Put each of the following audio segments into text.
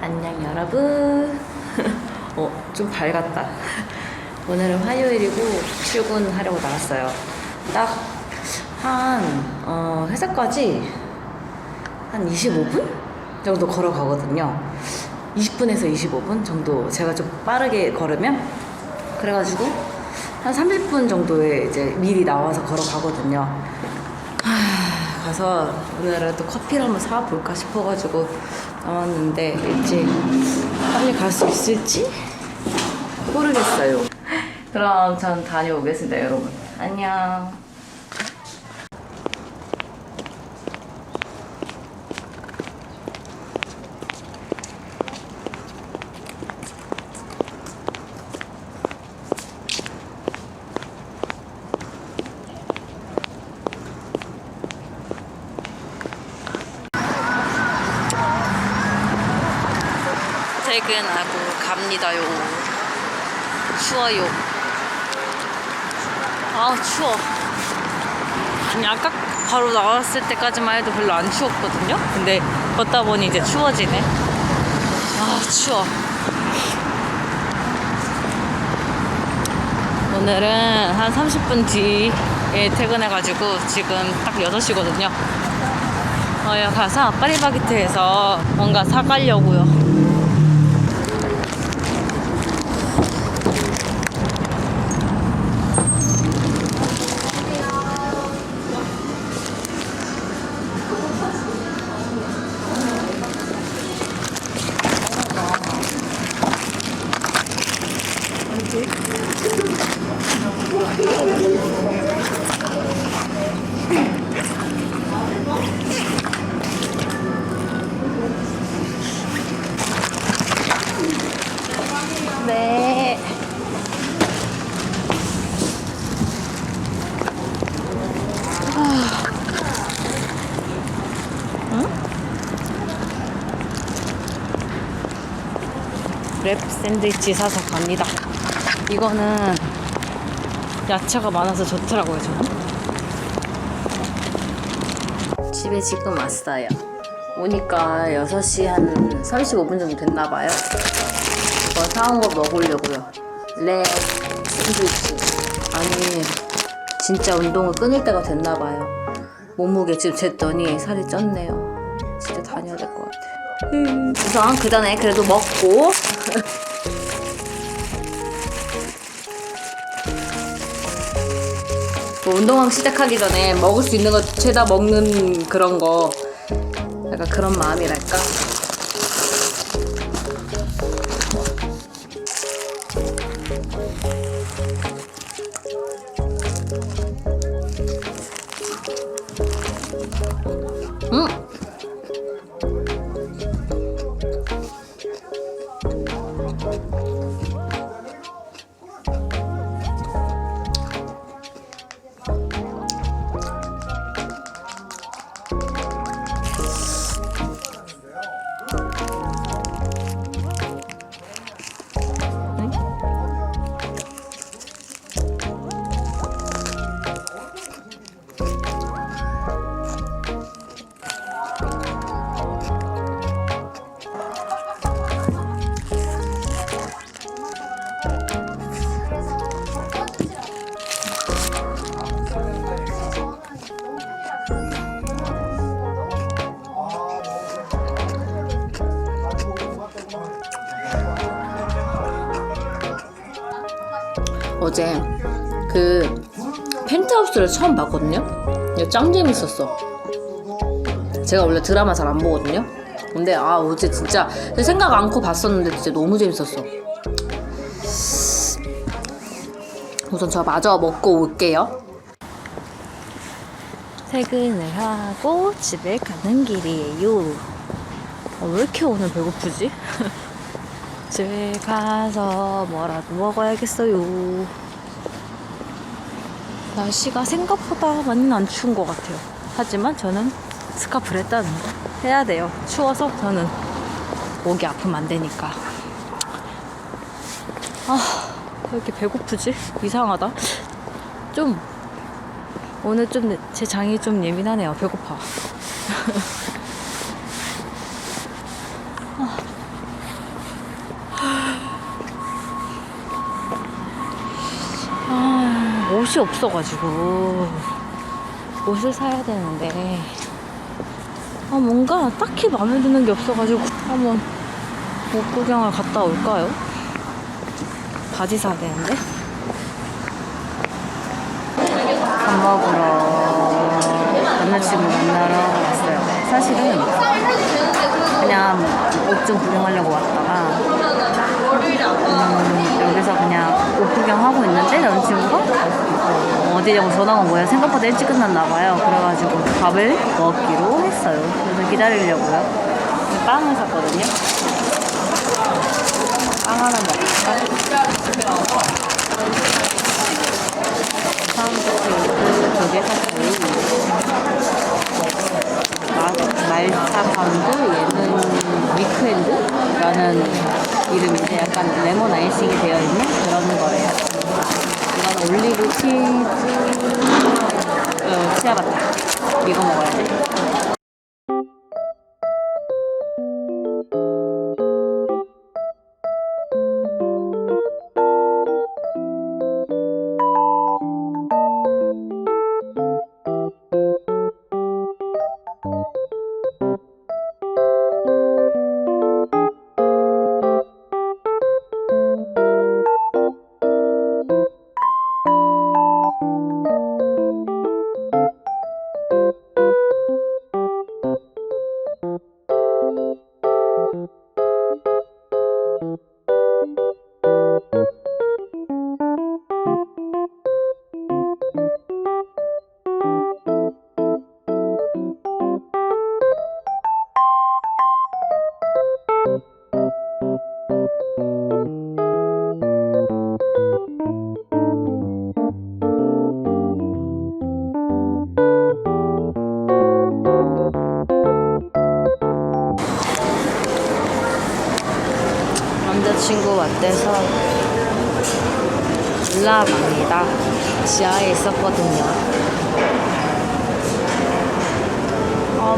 안녕 여러분. 어, 좀 밝았다. 오늘은 화요일이고 출근하려고 나왔어요. 딱 한, 어, 회사까지 한 25분 정도 걸어가거든요. 20분에서 25분 정도 제가 좀 빠르게 걸으면 그래가지고 한 30분 정도에 이제 미리 나와서 걸어가거든요. 하, 가서 또 커피를 한번 사볼까 싶어가지고 나왔는데 일찍 빨리 갈 수 있을지 모르겠어요. 그럼 전 다녀오겠습니다, 여러분. 안녕. 퇴근하고 갑니다요. 추워요. 아, 추워. 아니, 아까 바로 나왔을 때까지만 해도 별로 안 추웠거든요? 근데 걷다 보니 이제 추워지네. 아, 추워. 오늘은 한 30분 뒤에 퇴근해가지고 지금 딱 6시거든요. 어, 가서 파리바게트에서 뭔가 사가려고요. 샌드위치 사서 갑니다. 이거는 야채가 많아서 좋더라고요, 저는. 집에 지금 왔어요. 오니까 6시 한 35분 정도 됐나봐요. 이거 사온 거 먹으려고요. 랩 샌드위치. 아니, 진짜 운동을 끊을 때가 됐나봐요. 몸무게 지금 쟀더니 살이 쪘네요. 진짜 다녀야 될 것 같아요. 우선 그 전에 그래도 먹고 운동하기 시작하기 전에 먹을 수 있는 거 죄다 먹는 그런 거. 약간 그런 마음이랄까 어제 그 펜트하우스를 처음 봤거든요. 이거 짱 재밌었어. 제가 원래 드라마 잘 안 보거든요. 근데 아 어제 진짜 생각 않고 봤었는데 진짜 너무 재밌었어. 우선 저 마저 먹고 올게요. 퇴근을 하고 집에 가는 길이에요. 아, 왜 이렇게 오늘 배고프지? 집에 가서 뭐라도 먹어야겠어요. 날씨가 생각보다 많이는 안 추운 것 같아요. 하지만 저는 스카프를 했다는 거 해야 돼요. 추워서 저는 목이 아프면 안 되니까. 아, 왜 이렇게 배고프지? 이상하다. 좀, 오늘 좀 제 장이 좀 예민하네요. 배고파. 옷이 없어가지고 옷을 사야 되는데 아 뭔가 딱히 마음에 드는 게 없어가지고 한번 옷 구경을 갔다 올까요? 바지 사야 되는데 밥 먹으러 남자친구 만나러 왔어요. 사실은 그냥 옷 좀 구경하려고 왔다가 음, 여기서 그냥 옷 구경하고 있는데 남자친구가 어, 어디냐고 전화가 온 거예요. 생각보다 일찍 끝났나 봐요. 그래가지고 밥을 먹기로 했어요. 그래서 기다리려고요. 빵을 샀거든요. 빵 하나 먹을까? 두개 샀어요. 말차 파운드, 얘는 위크엔드라는 이름인데 약간 레몬 아이싱이 되어 있는 그런 거예요. 이건 올리브 치즈, 어, 치아바타. 이거 먹어야 돼.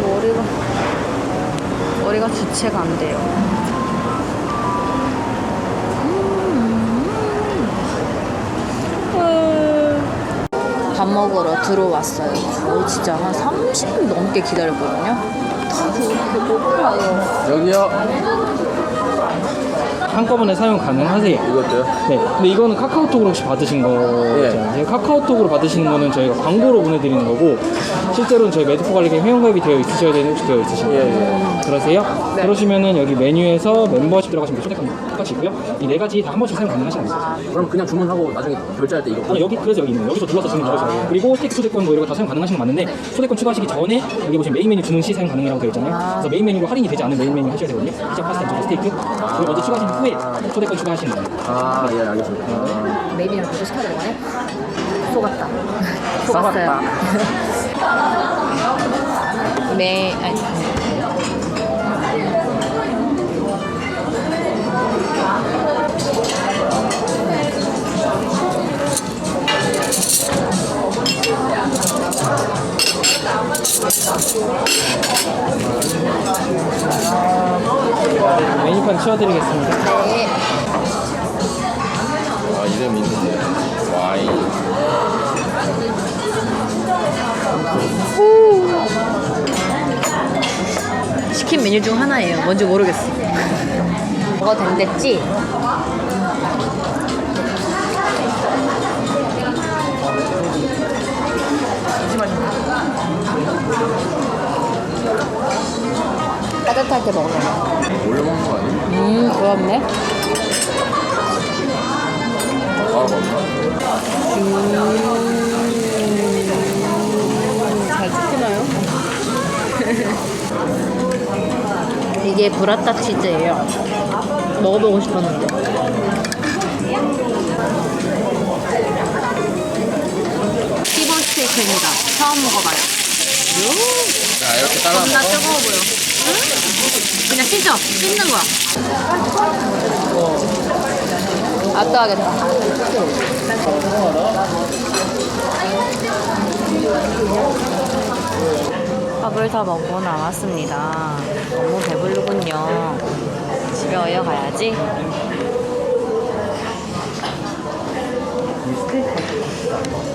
머리가, 머리가 주체가 안 돼요. 음. 밥 먹으러 들어왔어요. 오, 진짜 한 30분 넘게 기다렸거든요. 다들 이렇게 먹어요. 여기요. 한꺼번에 사용 가능하세요. 이것도요? 네. 근데 이거는 카카오톡으로 혹시 받으신 거잖아요. 예. 카카오톡으로 받으시는 거는 저희가 광고로 보내드리는 거고 실제로는 저희 메드포 관리계 회원가입이 되어 있으셔야 되는 혹시 되어 있으신가요? 예, 예. 그러세요? 그러시면은 여기 메뉴에서 멤버십 들어가시면 똑 같이고요. 이 네 가지 다 한 번씩 사용 가능하시는 거예요. 그럼 그냥 주문하고 나중에 결제할 때 이거 아, 여기 그래서 여기 있는 거예요. 여기서 눌러서 주문 넣으세요. 그리고 스테이크 초대권 뭐 이런 거 다 사용 가능하신 거 맞는데 초대권 추가하시기 전에 여기 보시면 메인 메뉴 주문 시 사용 가능이라고 되어 있잖아요. 그래서 메인 메뉴로 할인이 되지 않는 메인 메뉴 하셔야 되거든요. 피자, 파스타, 저거 스테이크. 그걸 먼저 추가하신 후에 초대권 추가하시는 거예요. 아, 예, 알겠습니다. 아, 메이비랑 먼저 시켜야 되는 거네? 속았다. 속았어요. 네, 아니. 메뉴판 치워드리겠습니다. 네. 아, 이름 있는데. 와인. 시킨 메뉴 중 하나예요. 뭔지 모르겠어. 뭐가 된댔지? 따뜻할 때 먹는 거. 올려 먹는 거 아니에요? 음, 그렇네. 바로 먹나? 잘 찍히나요? 이게 브라타 치즈예요. 먹어보고 싶었는데. 티본 스테이크입니다. 처음 먹어봐요. 자, 이렇게 잘라 겁나. 뜨거워 보여. 그냥 씻어. 씻는 거야. 아, 뜨하겠다. 밥을 다 먹고 나왔습니다. 너무 배부르군요. 집에 어여 가야지.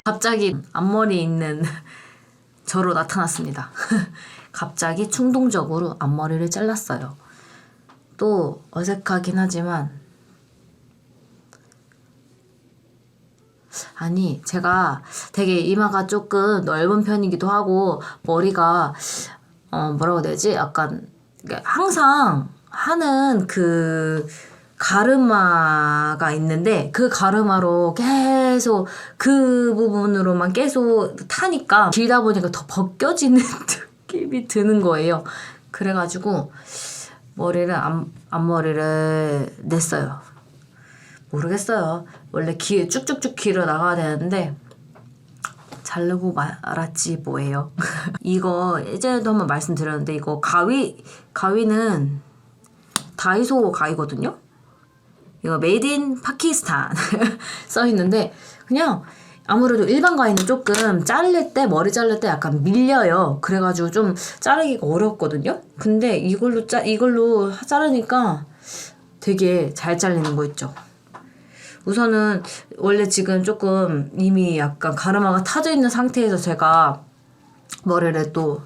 갑자기 앞머리 있는 저로 나타났습니다. 갑자기 충동적으로 앞머리를 잘랐어요. 또 어색하긴 하지만 아니 제가 되게 이마가 조금 넓은 편이기도 하고 머리가 어 뭐라고 되지 약간 항상 하는 그 가르마가 있는데 그 가르마로 계속 그 부분으로만 계속 타니까 길다 보니까 더 벗겨지는 느낌이 드는 거예요. 그래가지고 머리를 앞, 앞머리를 냈어요. 모르겠어요. 원래 기 쭉쭉쭉 길어 나가야 되는데 자르고 말았지 뭐예요. 이거 예전에도 한번 말씀드렸는데 이거 가위 가위는 다이소 가위거든요. 이거 메이드 인 파키스탄 써 있는데 그냥 아무래도 일반 가위는 조금 자를 때 머리 자를 때 약간 밀려요. 그래가지고 좀 자르기가 어렵거든요. 근데 이걸로 짜 이걸로 자르니까 되게 잘 잘리는 거 있죠. 우선은 원래 지금 조금 이미 약간 가르마가 타져 있는 상태에서 제가 머리를 또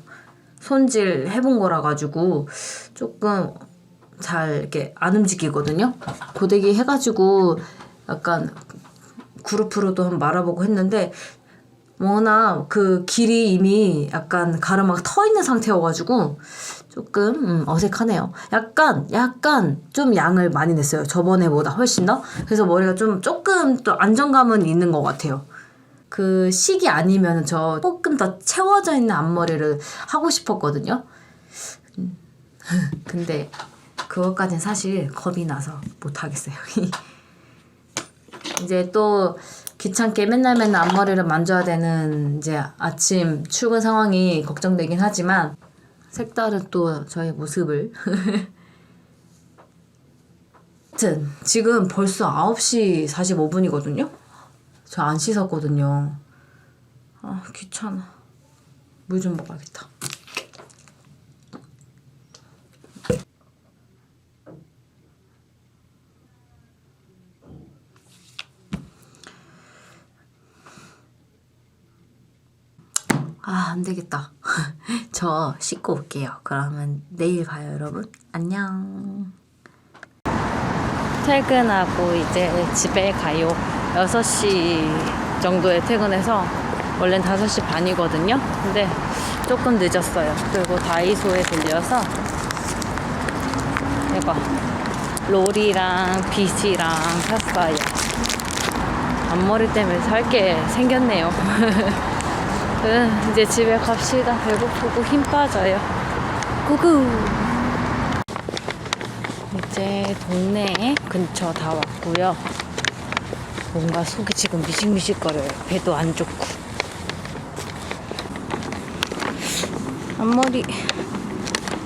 손질 해본 거라 가지고 조금 잘 이렇게 안 움직이거든요. 고데기 해가지고 약간 그룹으로도 한번 말아보고 했는데 워낙 그 길이 이미 약간 가르마가 터 있는 상태여가지고 조금 음, 어색하네요. 약간 약간 좀 양을 많이 냈어요. 저번에보다 훨씬 더. 그래서 머리가 좀 조금 또 안정감은 있는 것 같아요. 그 시기 아니면 저 조금 더 채워져 있는 앞머리를 하고 싶었거든요. 음, 근데 그것까진 사실 겁이 나서 못 하겠어요. 이제 또 귀찮게 맨날 맨날 앞머리를 만져야 되는 이제 아침 출근 상황이 걱정되긴 하지만 색다른 또 저의 모습을 하여튼 지금 벌써 9시 45분이거든요. 저 안 씻었거든요. 아 귀찮아. 물 좀 먹어야겠다. 안 되겠다. 저 씻고 올게요. 그러면 내일 봐요, 여러분. 안녕. 퇴근하고 이제 집에 가요. 6시 정도에 퇴근해서 원래는 5시 반이거든요. 근데 조금 늦었어요. 그리고 다이소에 들려서 이거 롤이랑 빗이랑 샀어요. 앞머리 때문에 살게 생겼네요. 응, 이제 집에 갑시다. 배고프고 힘 빠져요. 구구. 이제 동네 근처 다 왔고요. 뭔가 속이 지금 미식미식거려요. 배도 안 좋고. 앞머리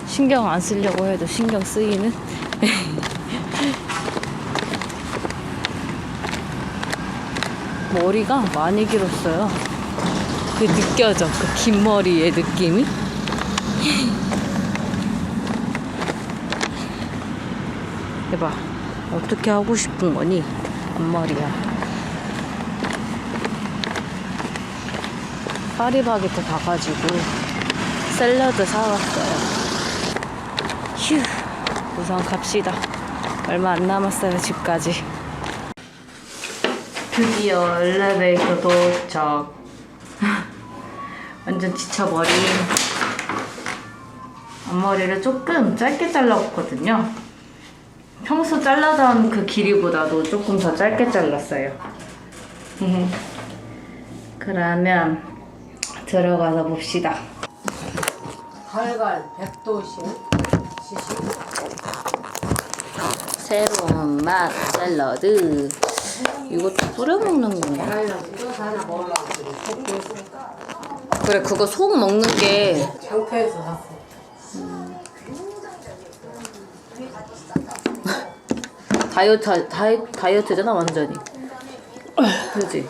신경 안 쓰려고 해도 신경 쓰이는. 머리가 많이 길었어요. 그 느껴져. 그 긴 머리의 느낌이. 해봐. 어떻게 하고 싶은 거니? 앞머리야. 파리바게트 가가지고 샐러드 사왔어요. 휴. 우선 갑시다. 얼마 안 남았어요, 집까지. 드디어 엘리베이터 도착. 완전 지쳐버린 앞머리를 조금 짧게 잘랐거든요. 평소 잘라던 그 길이보다도 조금 더 짧게 잘랐어요. 그러면 들어가서 봅시다. 달걀 백도실 시식 새로운 맛 샐러드. 이것도 뿌려 먹는 건가? 달걀 이거 하나 먹으려고 그래, 그거 속 먹는 게 장터에서 샀어 다이어트 다이, 다이어트잖아 완전히. 그지?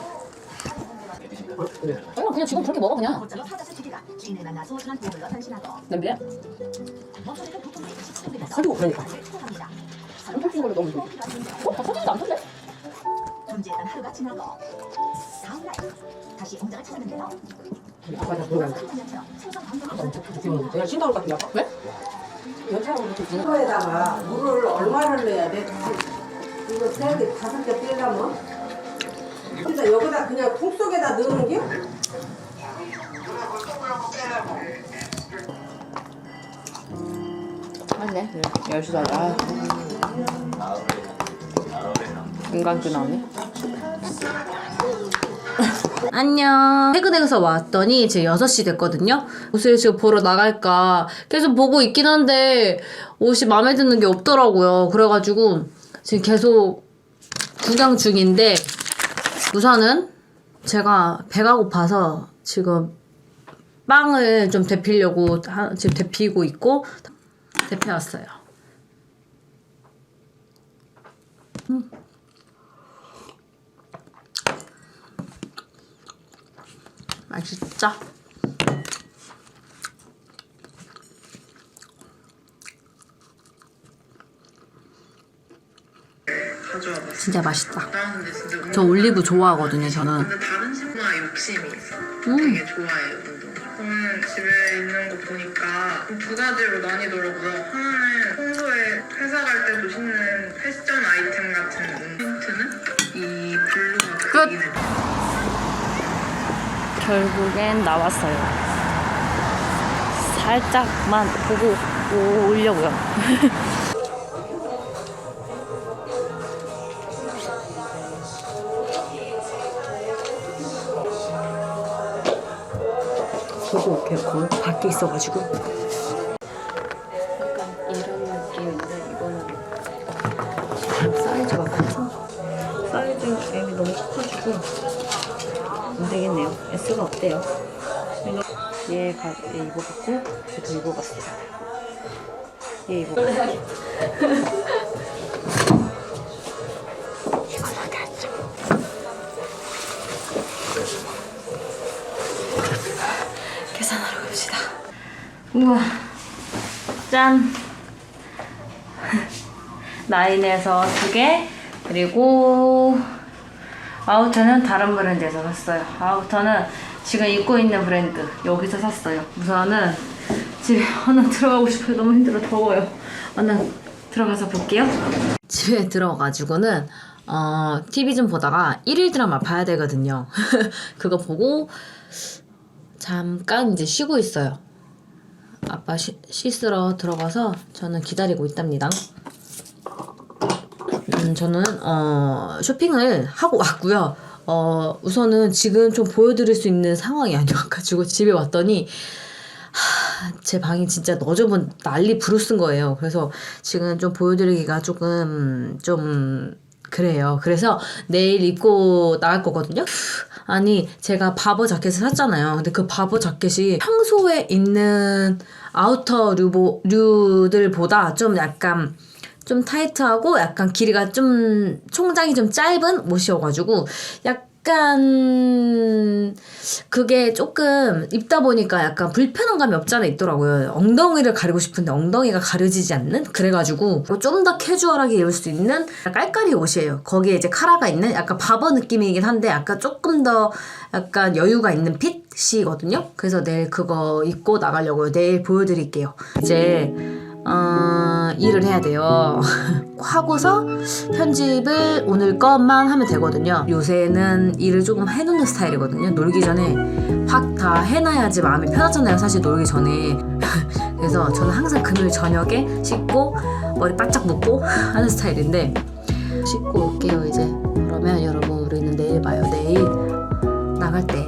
그냥 그냥 지금 그렇게 먹어 그냥. 냄비야? 터지고 그러니까. 안 터지는 걸로 너무 좋아. 어? 다 터지지도 않던데? 잠재했던 하루가 지나고 다음 날 다시 공장을 찾았는데요. 아빠 나 감독이 내가 신동을 같은 거 왜? 여차하고 이렇게 이거에다가 물을 얼마를 넣어야 돼? 이거 세 개, 다섯 개 빼려면? 그래서 여기다 그냥 통 속에다 넣는 게? 맞네. 10시 다 아. 인간교 나오네. 안녕. 퇴근해서 왔더니 지금 6시 됐거든요. 옷을 지금 보러 나갈까 계속 보고 있긴 한데 옷이 마음에 드는 게 없더라고요. 그래가지고 지금 계속 구경 중인데 우선은 제가 배가 고파서 지금 빵을 좀 데피려고 하- 지금 데피고 있고 데펴왔어요. 음. 맛있죠? 진짜 맛있다. 저 올리브 좋아하거든요, 저는. 근데 다른 친구가 욕심이 있어. 음. 되게 좋아해요, 운동. 저는 집에 있는 거 보니까 두 가지로 나뉘더라고요. 하나는 평소에 회사 갈 때도 신는 패션 아이템 같은 힌트는 이 블루가 끝. 결국엔 나왔어요. 살짝만 보고 오려고요. 보고 올게요. 거울 밖에 있어가지고. 얘, 가, 얘 입어봤고, 얘도 입어봤어요. 얘 입어봤어요. 어디 앉죠? 계산하러 갑시다. 우와, 짠! 나인에서 두 개, 그리고 아우터는 다른 브랜드에서 샀어요. 아우터는 지금 입고 있는 브랜드 여기서 샀어요. 우선은 집에 얼른 들어가고 싶어요. 너무 힘들어 더워요. 얼른 들어가서 볼게요. 집에 들어가지고는 어, TV 좀 보다가 1일 드라마 봐야 되거든요. 그거 보고 잠깐 이제 쉬고 있어요. 아빠 쉬, 씻으러 들어가서 저는 기다리고 있답니다. 음, 저는 어, 쇼핑을 하고 왔고요. 어, 우선은 지금 좀 보여드릴 수 있는 상황이 아니어가지고 집에 왔더니 하, 제 방이 진짜 너저분 난리 부르쓴 거예요. 그래서 지금 좀 보여드리기가 조금 좀 그래요. 그래서 내일 입고 나갈 거거든요. 아니 제가 바버 자켓을 샀잖아요. 근데 그 바버 자켓이 평소에 입는 아우터 류보, 류들보다 좀 약간 좀 타이트하고 약간 길이가 좀 총장이 좀 짧은 옷이어가지고 약간 그게 조금 입다 보니까 약간 불편한 감이 없지 않아 있더라고요. 엉덩이를 가리고 싶은데 엉덩이가 가려지지 않는 그래가지고 좀 더 캐주얼하게 입을 수 있는 깔깔이 옷이에요. 거기에 이제 카라가 있는 약간 바버 느낌이긴 한데 약간 조금 더 약간 여유가 있는 핏이거든요. 그래서 내일 그거 입고 나가려고요. 내일 보여드릴게요. 이제 어, 일을 해야 돼요. 하고서 편집을 오늘 것만 하면 되거든요. 요새는 일을 조금 해놓는 스타일이거든요. 놀기 전에 확 다 해놔야지 마음이 편하잖아요. 사실 놀기 전에. 그래서 저는 항상 금요일 저녁에 씻고 머리 바짝 묶고 하는 스타일인데 씻고 올게요 이제. 그러면 여러분 우리는 내일 봐요. 내일 나갈 때